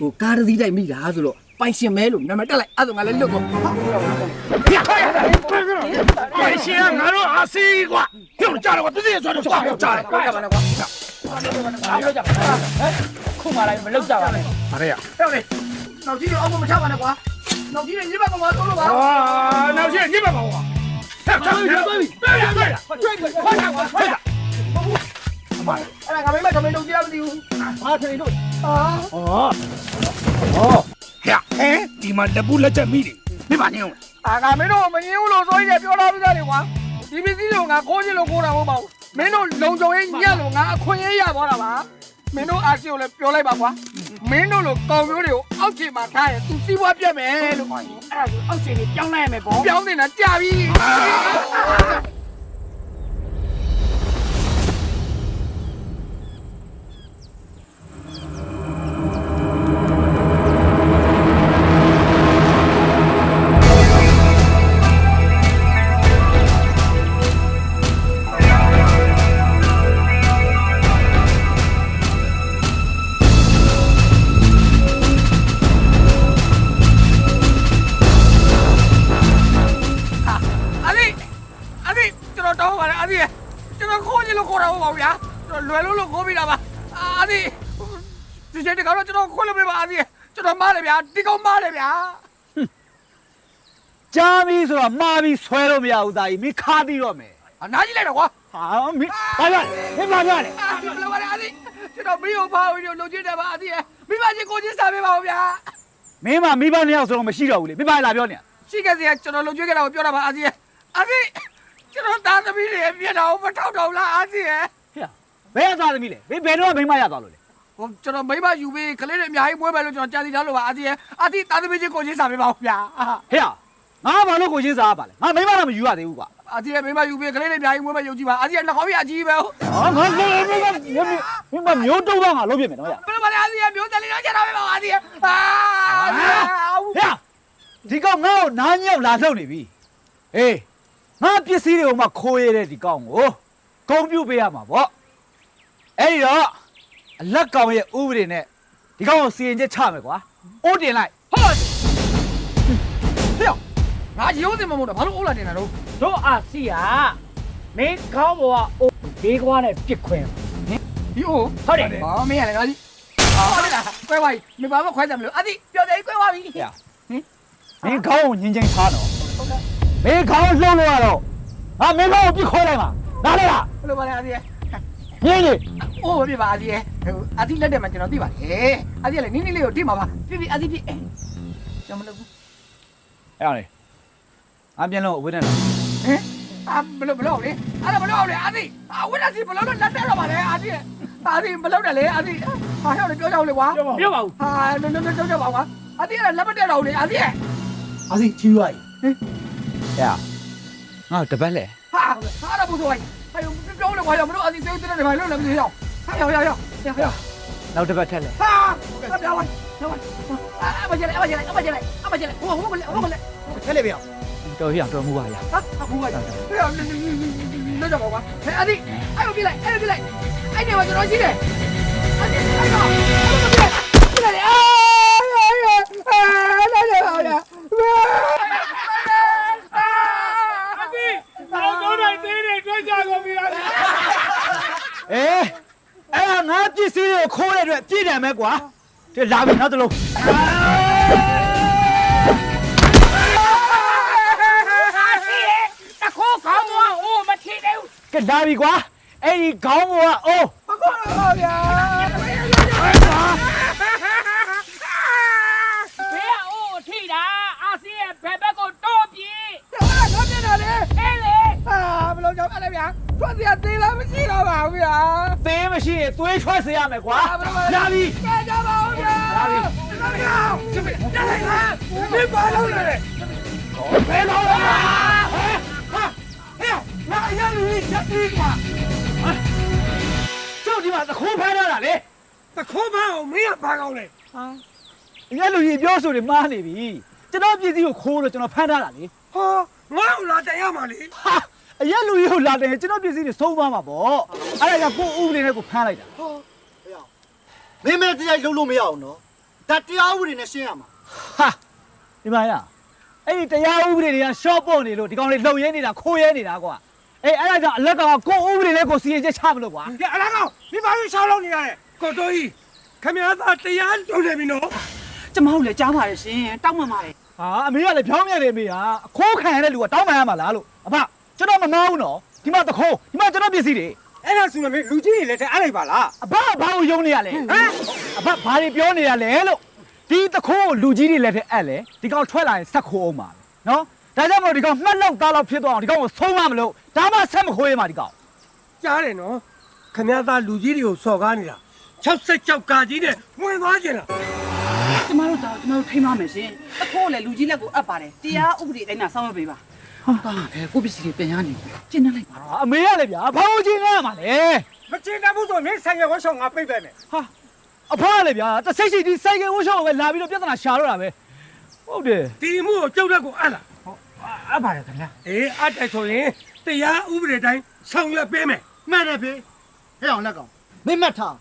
ဟိုကားတစ်စီးတိုက်မိတာဆိုတော့ပိုင်ရှင်မဲလို့နာမည်တက်လိုက်အဲ့ဒါဆိုငါလည်းလွတ်ကုန်ပိုင်ရှင်ကငါတို့အာစီကွာဟိုကြားတော့သူစီဆိုတော့ကြားတယ်ကြားတယ်ဟုတ်ကဲ့ပါလားကွာအားလို့ကြပါခုမှလိုက်မလောက်ကြပါနဲ့ဗရဲရဟုတ်လေနောက်ကြီးတော့အောက်မချပါနဲ့ကွာနောက်ကြီးနဲ့ညစ်ပတ်ကောင်သွားလို့ပါဟာနောက်ရှိညစ်ပါပါကွာဟဲ့ထားပြီထားပြီပြေးရပြေးရကျွတ်ကျွတ်ခွာတာ ကွာခွာတာအဲ့ဒါငါမိမထမင်းလုပ်ကြရမသိဘူးဟာထမင်းတို့အာဟောဟောဟဲ့ဟဲ့ဒီမှာတပူလက်ချက်မိတယ်မိပါညင်းအာငါမင်းတို့မငင်းဘူးလို့ဆိုရင်ပြောလာပြီးသားလေကွာဒီပစ္စည်းတွေကိုငါခိုးချင်လို့ခိုးတာမဟုတ်ပါဘူးမင်းတို့လုံခြုံရေးညံ့လို့ငါအခွင့်အရေးရသွားတာပါမင်းတို့အာစီကိုလည်းပြောလိုက်ပါကွာမင်းတို့လိုကောင်မျိုးတွေကိုအောက်ခြေမှာထားရင်သူစီးပွားပြတ်မယ်လို့အဲ့ဒါဆိုအောက်ခြေကိုပြောင်းလိုက်ရမယ်ပေါ့ပြောင်းနေတာကြာပြီ ကျွန်တော်တောင်းပါတယ်အဒီကျွန်တော်ခိုးချင်လို့ခိုးတာမဟုတ်ပါဘူးဗျာကျွန်တော်လွယ်လို့လို့ခိုးပြီးတာပါအဒီဒီချိန်တကတော့ကျွန်တော်ခွင့်လို့ပြပါအဒီကျွန်တော်မားတယ်ဗျာဒီကောင်မားတယ်ဗျာကြားပြီးဆိုတော့မှားပြီးဆွဲလို့မရဘူးသားကြီးမင်းခါပြီးတော့မယ်အနားကြီးလိုက်တော့ကွာဟာမင်းဘာလဲမင်းဘာလဲအာကျွန်တော်လည်းအဒီကျွန်တော်ပြီးအောင်ပါဦးလို့လုံချင်တယ်ပါအဒီမိမချင်းကိုချင်းစားပေးပါဦးဗျာမင်းမမိဘနှစ်ယောက်ဆိုတော့မရှိတော့ဘူးလေမင်းဘာလာပြောနေရှိခဲ့စီကကျွန်တော်လုံချင်ခဲ့တာကိုပြောတာပါအဒီအဒီ ကျွန်တော်သားသမီးတွေပြက်တော့မထောက်တော့လားအဒီဟဲ့ဘယ်ရသားသမီးလဲမင်းဘယ်တော့မိမရသွားလို့လဲဟိုကျွန်တော်မိမယူပြီးကလေးတွေအများကြီးမွေးမယ်လို့ကျွန်တော်ကြာစီထားလို့ပါအဒီအဒီသားသမီးချင်းကိုချင်းစားပေးပါဦးဗျာဟဲ့ငါဘာလို့ကိုချင်းစားပါလဲငါမိမတော့မယူရသေးဘူးကွာအဒီမိမယူပြီးကလေးတွေအများကြီးမွေးမယ်ယုံကြည်ပါအဒီနှာခေါင်းပြအကြီးပဲဟုတ်ဟာငါမင်းမင်းမင်းမမျိုးတုံးတော့ငါလုပ်ပြမယ်နော်ရဘယ်မှာလဲအဒီမျိုးတယ်လေးတော့ကျတော့ပဲပါအဒီအာဟဲ့ဒီကောင်ငါ့ကိုနားညောက်လာလှုပ်နေပြီအေး ငါပစ္စည်းတွေကိုမှခိုးရတဲ့ဒီကောင်ကိုဂုံပြုတ်ပေးရမှာပေါ့အဲ့ဒီတော့အလက်ကောင်ရဲ့ဥပဒေနဲ့ဒီကောင်ကိုစီရင်ချက်ချမယ်ကွာအိုးတင်လိုက်ဟုတ်ဟဲ့ငါရုံးတယ်မမို့တော့ဘာလို့အိုးလာတင်တာတော့တို့အာစီယာမင်းခေါင်းပေါ်ကအိုးဘေးကွာနဲ့ပြစ်ခွင်းဒီအိုးဟုတ်တယ်ဘာမင်းရလဲငါကြီးဟုတ်လားကွဲသွားပြီမဘာမှခွဲကြမလို့အဒီပြောတယ်ကွဲသွားပြီဟဲ့မင်းခေါင်းကိုညင်ချင်းထားတော့ မင်းခေါင်းလှုပ်လို့ရတော့ငါမင်းခေါင်းကိုပြစ်ခွဲလိုက်မှာနားလဲလားဘယ်လိုပါလဲအဒီညင်ကြီးအိုးမပြပါအဒီအဒီလက်တယ်မှာကျွန်တော်သိပါတယ်အဒီလည်းနင်းနင်းလေးကိုတိမှာပါပြပြအဒီပြကျွန်မလုပ်ဘူးအဲ့အောင်လေအပြန်လို့ဝိနေတော့ဟင်အာဘလို့ဘလို့လေအဲ့ဒါဘလို့လေအဒီအဝိနစီဘလို့လက်တက်တော့ပါလေအဒီအဒီဘလို့တယ်လေအဒီဟာဟဲ့လေပြောကြအောင်လေကွာပြောပါဦးဟာနနနကြောက်ကြပါကွာအဒီကလက်မတက်တော့လေအဒီအစီချီရွာကြီးဟဲ့ငါ တပတ်လေဟာဟာတော့ဘုဆိုဟဲ့ပြောလေကွာရမလို့အဒီသေးသေးတယ်ဘာလို့လဲမသိရအောင်ဟာရောက်ရောက်ရောက်ရောက်ရောက်နောက်တပတ်ထက်လေဟာပြောင်းပြောင်းအမကျလိုက်အမကျလိုက်အမကျလိုက်အမကျလိုက်ဟိုဟိုကလေဟိုကလေထက်လေပြောတော်ရတော်မူပါရဟာအခုကဟဲ့လောကြပါကွာဟဲ့အဒီအဲ့ကိုပြလိုက်အဲ့ကိုပြလိုက်အဲ့ဒီမှာကျွန်တော်ရှိတယ်အဒီအဲ့တော့အဲ့ကိုပြလိုက်ပြလိုက်အာအာလာလာလာ အသိတော့တော့နိုင်သေးတယ်တွေ့ကြကုန်ပြီလား အေးအဲ့ဒါငါပ စ္စည်းတွေကိုခိုးတဲ့အတွက်ပြည့်တယ်မဲ့ကွာဒီလာပြီနောက်တစ်လုံးတခိုးခေါင်းပေါ်အိုးမထီသေးဘူးကဲလာပြီကွာအဲ့ဒီခေါင်းပေါ်ကအိုးဘာကောပါဗျာဘေးကအိုးထိတာအာစီရဲ့ဘယ်ဘက်ကိုတော့ပြေးဘာလို့ပြနေတာလဲအေးလေအာဘယ်လိုကြောင့်လဲဗျာ ထွက်စီသေးလားမရှိတော့ပါဘူးဗျာသေးမရှိရင်သွေးထွက်စေရမယ်ကွာအာဘယ်လိုလာပြီကဲကြပါဦးဗျာလာပြီလာပြီကျမတက်လိုက်လားမင်းပါလို့လေဘယ်တော့လဲဟာဟဲ့ငါရလူကြီးချက်ပြီးကွာကျုပ်ဒီမှာသခိုးဖမ်းထားတာလေတခိုးမအောင်မင်းကဘာကောင်းလဲညလူကြီးပြောဆိုနေမှားနေပြီကျွန်တော်ပစ္စည်းကိုခိုးလို့ကျွန်တော်ဖမ်းထားတာလေဟောငါ့ကိုလာတန်ရမှာလေဟာ အရက်လူကြီးကိုလာတယ်ကျွန်တော်ပစ္စည်းတွေဆုံးသွားမှာပေါ့အဲ့ဒါကြောင့်ကိုဥပဒေနဲ့ကိုဖမ်းလိုက်တာမင်းမဲတရားလုံးလို့မရအောင်နော်ဒါတရားဥပဒေနဲ့ရှင်းရမှာဟာဒီမှာရအဲ့ဒီတရားဥပဒေတွေကရှော့ပေါ့နေလို့ဒီကောင်တွေလှုပ်ရဲနေတာခိုးရဲနေတာကွာအေးအဲ့ဒါကြောင့်အလက်ကကိုဥပဒေနဲ့ကိုစီရင်ချက်ချမလို့ကွာကဲအလားကောင်ဒီဘာလို့ရှောင်းလို့နေရလဲကိုတိုးကြီးခမရသားတရားတုံးနေပြီနော်ကျမတို့လည်းကြားပါတယ်ရှင်တောင်းပန်ပါတယ်ဟာအမေကလည်းဖြောင်းမြန်နေမေးဟာအခိုးခံရတဲ့လူကတောင်းပန်ရမှာလားလို့အဖ ကျွန်တော်မနှောင်းနော်ဒီမှာတခိုးဒီမှာကျွန်တော်ပစ္စည်းတွေအဲ့ဒါဆိုရင်လူကြီးတွေလည်းထဲအားလိုက်ပါလားအဖကဘာကိုယုံနေရလဲဟမ်အဖဘာတွေပြောနေရလဲလို့ဒီတခိုးကိုလူကြီးတွေလည်းထဲအပ်လေဒီကောင်ထွက်လာရင်ဆက်ခိုးအောင်ပါပဲနော်ဒါကြောင့်မလို့ဒီကောင်မှတ်လောက်သားလောက်ဖြစ်သွားအောင်ဒီကောင်ကိုဆုံးမမလို့ဒါမှဆက်မခိုးရမှာဒီကောင်ကြားတယ်နော်ခမရသားလူကြီးတွေကိုစော်ကားနေတာ66ကာကြီးနဲ့ဝင်သွားကြလားကျမတို့တော့ကျမတို့ထိမ့်ပါမယ်ရှင်အဖိုးလည်းလူကြီးလက်ကိုအပ်ပါတယ်တရားဥပဒေတိုင်းသာစောင့်ရပေးပါ ဟုတ်ပါပဲကိုပစ္စည်းတွေပြန်ရနေကျင်းနေလိုက်ပါဟာအမေကလည်းဗျာဘာလို့ချင်းရမှာလဲမချင်တတ်ဘူးဆိုရင်မင်းဆိုင်ရဝှရှောင်းငါပြိတ်ပဲမယ်ဟာအဖကလည်းဗျာတဆိတ်ရှိဒီစိုက်ကယ်ဝှရှော့ကိုပဲလာပြီးတော့ပြဿနာရှာတော့တာပဲဟုတ်တယ်ဒီမှုကိုကြောက်တဲ့ကိုအပ်လားအပ်ပါတယ်ခင်ဗျာအေးအပ်တယ်ဆိုရင်တရားဥပဒေတိုင်းဆောင်ရွက်ပေးမယ်မှန်တယ်ဖေဟဲ့အောင်လက်ကောင်မင်းမှတ်ထား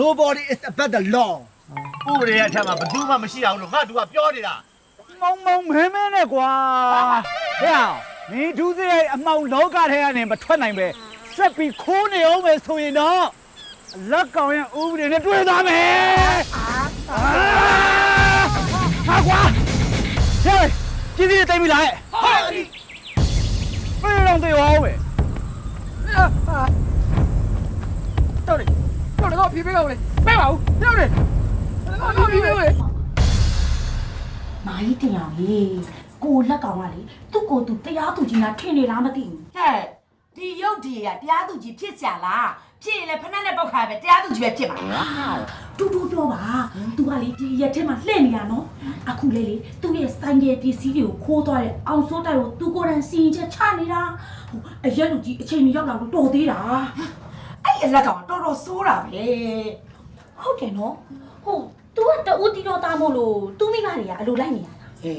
nobody is above the law ဥပဒေရဲ့အထက်မှာဘယ်သူမှမရှိအောင်လို့ငါတူကပြောနေတာမောင်မောင်မဲမဲနဲ့ကွာ ဟဲ့အောင်မင်းဒူးစရိုက်အမောင်လောကထဲကနေမထွက်နိုင်ပဲဆက်ပြီးခိုးနေအောင်ပဲဆိုရင်တော့အလက်ကောင်ရဲ့ဥပဒေနဲ့တွေ့သွားမယ်အာဟာကွာဟဲ့ကြည့်စီတိတ်ပြီလားဟဲ့ဟာဘယ်တော့တေရောပဲတော်တယ်တော်တယ်တော့ဖြေးပေးအောင်လေပဲပါဦးပြောတယ်တော့ဖြေးပေးအောင်လေမာကြီးတင်အောင်လေ ကိုလက်ကောင်ကလေသူ့ကိုယ်သူတရားသူကြီးနာထင်နေလားမသိဘူး ဟဲ့ဒီရုပ်ဒီကတရားသူကြီးဖြစ်ကြလားဖြစ်ရင်လည်းဖက်နဲ့ပေါက်ခါပဲတရားသူကြီးပဲဖြစ်မှာလား တူတူပြောပါ तू ကလေဒီရက်ထဲမှာလှည့်နေတာနော်အခုလေလေသူ့ရဲ့ဆိုင်ကယ်ပစ္စည်းတွေကိုခိုးသွားတဲ့အောင်စိုးတိုက်ကိုသူကိုယ်တိုင်စီရင်ချက်ချနေတာဟိုအရက်လူကြီးအချိန်ကြီးရောက်လာတော့တော်သေးတာ အဲ့ဒီအလက်ကောင်ကတော်တော်ဆိုးတာပဲ ဟုတ်တယ်နော်ဟို तू ကတူတီတော့တာမို့လို့ तू မိမတွေကအလိုလိုက်နေရတာ ဟဲ့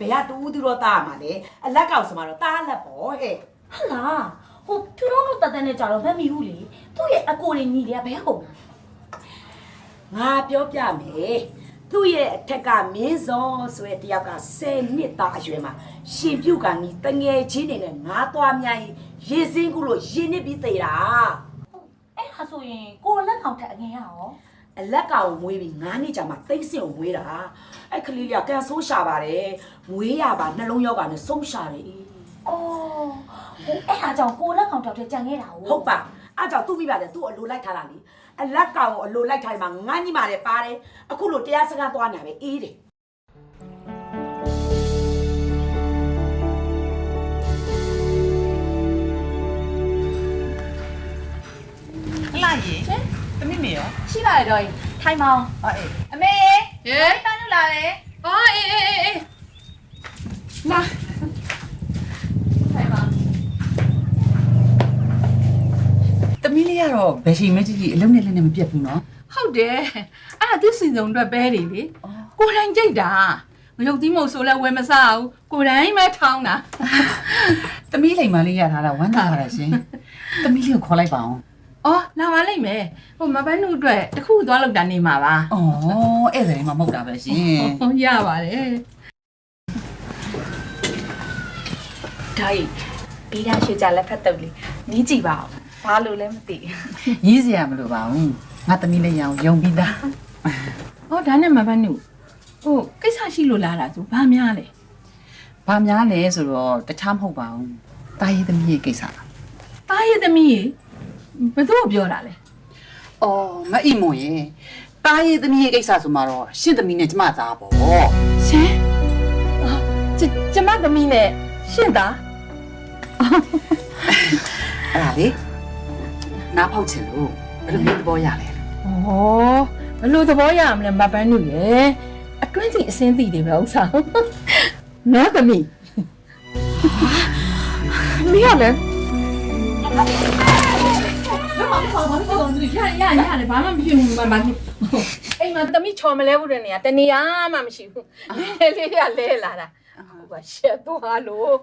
ဘယ်ကတူးသူတော့တားမှာလဲအလက်ကောင်ဆိုမှတော့တားလက်ပေါ့ဟဲ့ဟတ်လားဟိုဖြူတော့တော့တတ်တဲ့နဲ့ကြတော့မမီဘူးလေသူ့ရဲ့အကိုတွေညီတွေကဘယ်ဟုတ်ငါပြောပြမယ်သူ့ရဲ့အထက်ကမင်းစောဆိုတဲ့တယောက်က10နှစ်သားအရွယ်မှာရှင်ပြုတ်ကနီတငယ်ချင်းတွေနဲ့ငါးသွားများကြီးရေစင်းကူလို့ရင်နစ်ပြီးသေးတာအဲ့ဒါဆိုရင်ကိုလက်ကောင်ထက်အငယ်ရရော အလက်ကောင်မွေးပြီး9နှစ်ကြာမှသိမ့်စင်ကိုမွေးတာအဲ့ကလေးလေးကကန်ဆိုးရှာပါတယ်မွေးရပါနှလုံးရောဂါနဲ့ဆုံးရှာတယ်အော်ဟိုအဲ့ဒါကြောင့်ကိုလက်ကောင်တောက်တဲ့ကြံခဲ့တာဟုတ်ဟုတ်ပါအဲ့ကြောင့်သူ့မိပါတယ်သူ့အလိုလိုက်ထားတာလေအလက်ကောင်ကိုအလိုလိုက်ထားရင်မှငန်းညီမာတယ်ပါတယ်အခုလိုတရားစကားသွားနေတာပဲအေးတယ် မိမေရောရှိပါတယ်တော့ထိုင်မောင်းအေးအမေဟဲ့တန်းလို့လာလေအော်အေးအေးအေးလာထိုင်မောင်းတမိလေးကတော့ဘယ်ချိန်မှကြည့်ကြည့်အလုံးနဲ့လည်းနဲ့မပြတ်ဘူးနော်ဟုတ်တယ်အဲ့ဒါသူစီစဉ်အတွက်ပဲနေလေကိုယ်တိုင်ကြိတ်တာမယုတ်သီးမို့ဆိုလဲဝယ်မစားဘူးကိုယ်တိုင်ပဲထောင်းတာတမိလိမ်မလေးရထားတာဝမ်းသာပါလားရှင်တမိလေးကိုခေါ်လိုက်ပါအောင် အော်လာပါလိမ့်မယ်ဟိုမပန်းတို့အတွက်တခုသွားလောက်တာနေမှာပါอ๋อဧည့်သည်မှမဟုတ်တာပဲရှင်ဟုတ်ရပါတယ်ဒါကြီးဘီးသားရွှေကြလက်ဖက်တုပ်လေးနီးကြည့်ပါဦးဘာလို့လဲမသိရီးစရာမလိုပါဘူးငါတမိလေးရအောင်ယုံပြီးသားအော်ဒါနဲ့မပန်းတို့ဟိုကိစ္စရှိလို့လာတာဆိုဘာများလဲဘာများလဲဆိုတော့တခြားမဟုတ်ပါဘူးတာရေးသမီးရဲ့ကိစ္စတားရဲ့သမီးရေ ဘယ်သူ့ကိုပြောတာလဲอ๋อမအိမွန်ရေတာရေးသမီးရဲ့ကိစ္စဆိုမှတော့ရှင့်သမီးနဲ့ကျမသားပေါ့ရှင်အော်ကျကျမသမီးနဲ့ရှင့်သားအဲ့ဒါလေနားဖောက်ချင်လို့ဘယ်လိုမျိုးသဘောရလဲ။ဩဘလို့သဘောရမလဲမပန်းတို့ရဲ့အတွင်းစီအစင်းသိတယ်ပဲဥစ္စာ။နော်သမီး။မင်းရလဲ။ဘာ မှမဟုတ်ဘူးဘာမှမဟုတ်ဘူးရရရတယ်ဘာမှမဖြစ်ဘူးမမ။အိမ်မှာသမီးချော်မလဲဘူးတဲ့နေရာတနေရာမှမရှိဘူး။လေးလေးကလဲလာတာ။အခုကရှက်သွားလို့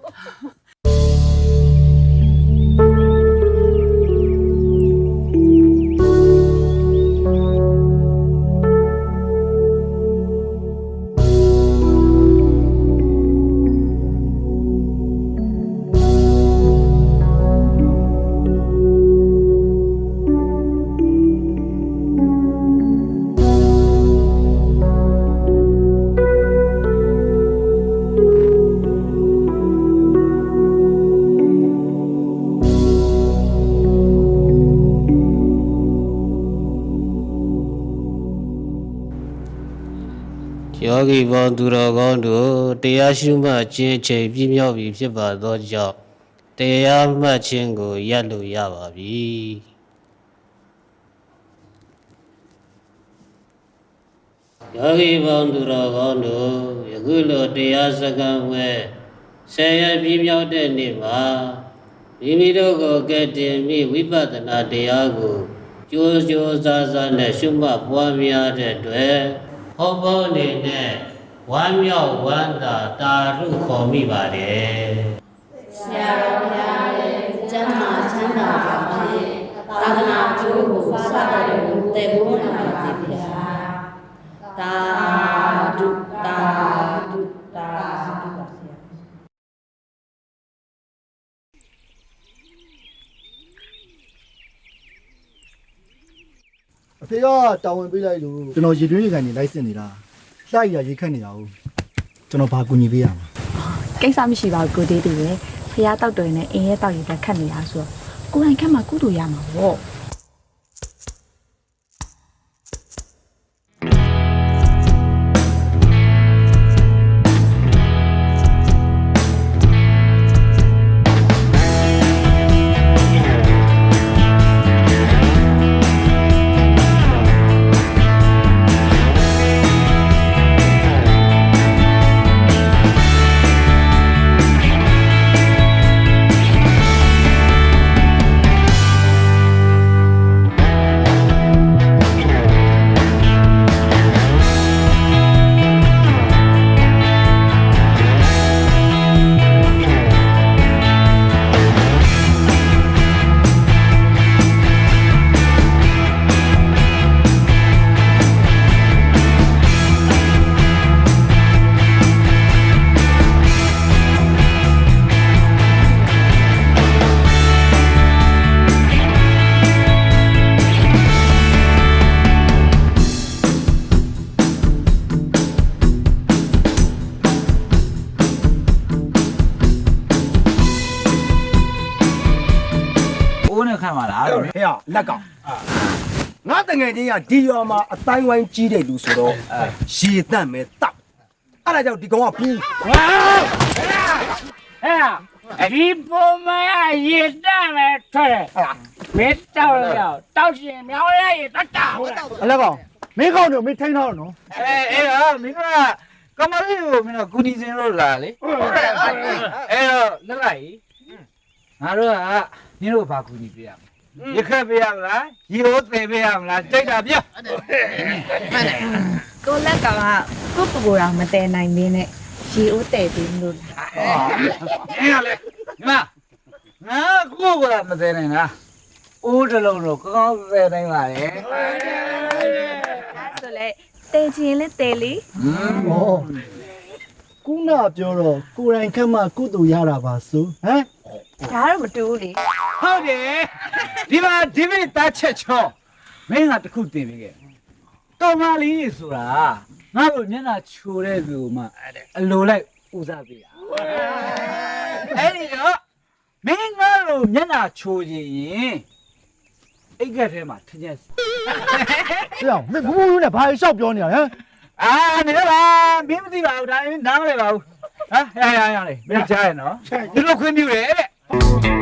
ယောဂီပေါင်းသူတော်ကောင်းတို့တရားရှုမှတ်ခြင်းအချိန်ပြည့်မြောက်ပြီဖြစ်ပါသောကြောင့်တရားမှတ်ခြင်းကိုရပ်လို့ရပါပြီယောဂီပေါင်းသူတော်ကောင်းတို့ယခုလိုတရားစကားဝဲဆယ်ရပြည့်မြောက်တဲ့နေ့မှာမိမိတို့ကိုကဲ့တင်မိဝိပဿနာတရားကိုကြိုးကြိုးစားစားနဲ့ရှုမှတ်ပွားများတဲ့အတွက် ဟောဖို့အနေနဲ့ဝမ်းမြောက်ဝမ်းသာတာရုခေါ်မိပါတယ်ဆရာတော်ဘုရားရဲ့ကျမ်းမာချမ်းသာပါဖြင့်သာသနာကျိုးကိုစတဲ့ကိုတည်ဖို့နိုင်ပါစေဗျာသာဓုသာဓုသာဓုပါဆရာ အ ဖေကတာဝန်ပေးလိုက်လို့ကျွန်တော်ရေတွင်းရေကန်နေလိုက်စစ်နေတာလှရရေခတ်နေတာဟုတ်ကျွန်တော်ဘာကူညီပေးရမှာကိစ္စမရှိပါဘူးကိုသေးသေးပဲဖះတောက်တယ်နဲ့အင်းရဲ့တောက်ရည်ပဲခတ်နေတာဆိုတော့ကိုယ်တိုင်ခတ်မှကုတူရမှာပေါ့ ခံပါလားဟဲ့လက်ကောင်ငါတငယ်ချင်းကဒီရွာမှာအတိုင်းဝိုင်းကြီးတဲ့လူဆိုတော့ရေတန့်မဲ့တောက်အဲ့ဒါကြောင့်ဒီကောင်ကဘူးဟဲ့ဒီပုံမရေတက်မယ်ထွက်တယ်မင်းတောက်ရောတောက်ရှင်မြောင်းရရတတ်တာဟုတ်လားအလက်ကောင်မင်းကောင်းတို့မင်းထိန်းထားတော့နော်အဲအဲ့တော့မင်းကကမလေးကိုမင်းကကူနီစင်လို့လာလေအဲ့တော့လက်လိုက် ငါတို့ကမင်းတို့ဘာကူညီပေးရမလဲရခက်ပေးရမလားရီဟိုးသေးပေးရမလားကြိတ်တာပြကိုလက်ကကကိုပူပူတော့မတည်နိုင်သေးနဲ့ရေအိုးတည်ပြီးမလို့လားအဲ့ရလေမငါကိုကမသေးနိုင်လားအိုးတစ်လုံးတော့ကောင်းသေးနိုင်ပါလေဆိုလေတည်ချင်လေတည်လေဟောခုနပြောတော့ကိုယ်တိုင်ခတ်မှကုတူရတာပါဆိုဟမ် ဒါတော့မတူဘူးလေဟုတ်တယ်ဒီမှာဒီမိတားချက်ချောမင်းကတခုတင်ပေးခဲ့ကောင်မလေးဆိုတာငါတို့မျက်နှာချိုတဲ့သူမှအလိုလိုက်ဦးစားပေးတာအဲ့ဒီတော့မင်းငါတို့မျက်နှာချိုခြင်းရင်အိတ်ကက်ထဲမှာထင်ရက်ဟဲ့အောင်မင်းဘူးဘူးနဲ့ဘာလျှောက်ပြောနေတာဟမ်အာနေလားမင်းမသိပါဘူးဒါမင်းနားမလဲပါဘူးဟာရရရလေမင်းကြားရနော်ဒီလိုခွင့်ပြုတယ်တဲ့ Thank you.